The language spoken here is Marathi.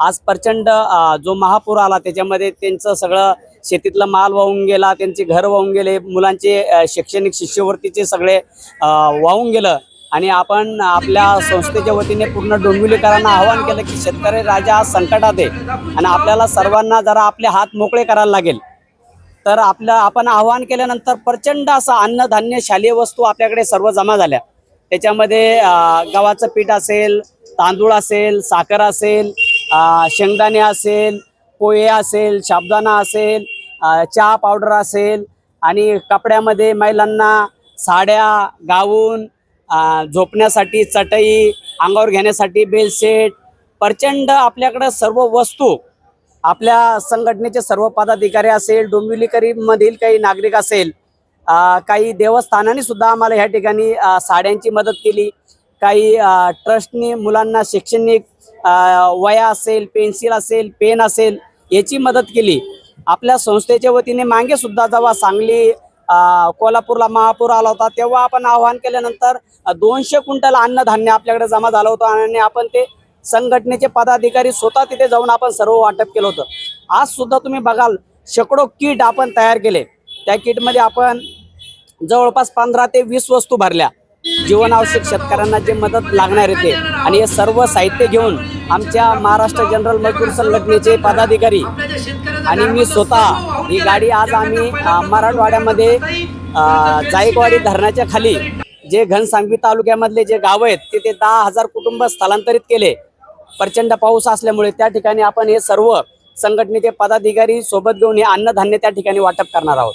आज प्रचंड जो महापूर आला त्याच्यामध्ये त्यांचं सगळं शेतीतला माल वाहून गेला त्यांचे घर वाहून गेले मुलांचे शैक्षणिक शिष्यवृत्तीचे सगळे वाहून गेलं. आणि आपण आपल्या संस्थेच्या वतीने पूर्ण डोंबिवलीकरांना आवाहन केलं की शेतकरी राजा आज संकटात आहे. आणि आपल्याला सर्वांना जरा आपले हात मोकळे करायला लागेल. तर आपलं आपण आवाहन केल्यानंतर प्रचंड असं अन्नधान्य शालेय वस्तू आपल्याकडे सर्व जमा झाल्या. त्याच्यामध्ये गव्हाचं पीठ असेल तांदूळ असेल साखर असेल शेंगदाणे असेल पोहे असेल शाबदाना असेल चहा पावडर असेल आणि कपड्यामध्ये महिलांना साड्या गाऊन झोपण्यासाठी चटई अंगावर घेण्यासाठी बेलसेट प्रचंड आपल्याकडं सर्व वस्तू आपल्या संघटनेचे सर्व पदाधिकारी असेल डोंबिवलीकरीमधील काही नागरिक असेल काही देवस्थानाने सुद्धा आम्हाला ह्या ठिकाणी साड्यांची मदत केली. काही ट्रस्टनी ट्रस्टने मुलांना शैक्षणिक वया असेल पेन्सिल असेल पेन असेल याची मदत केली. आपल्या संस्थेच्या वतीने मागे सुद्धा जेव्हा सांगली कोल्हापूरला महापूर आला होता तेव्हा आपण आवाहन केल्यानंतर दोनशे क्विंटल अन्नधान्य आपल्याकडे जमा झालं होतं आणि आपण ते संघटनेचे पदाधिकारी स्वतः तिथे जाऊन आपण सर्व वाटप केलं होतं. आज सुद्धा तुम्ही बघाल शेकडो किट आपण तयार केले. त्या किटमध्ये आपण जवळपास पंधरा ते वीस वस्तू भरल्या. जीवनावश्यक शेतकऱ्यांना जे मदत लागणार आहे ते. आणि हे सर्व साहित्य घेऊन आमच्या महाराष्ट्र जनरल मजदूर संघटनेचे पदाधिकारी आणि मी स्वतः ही गाडी आज आम्ही मराठवाड्यामध्ये जायकवाडी धरणाच्या खाली जे घनसांगवी तालुक्यामधले जे गाव आहेत तिथे दहा हजार कुटुंब स्थलांतरित केले. प्रचंड पाऊस असल्यामुळे त्या ठिकाणी आपण हे सर्व संघटनेचे पदाधिकारी सोबत घेऊन हे अन्नधान्य त्या ठिकाणी वाटप करणार आहोत.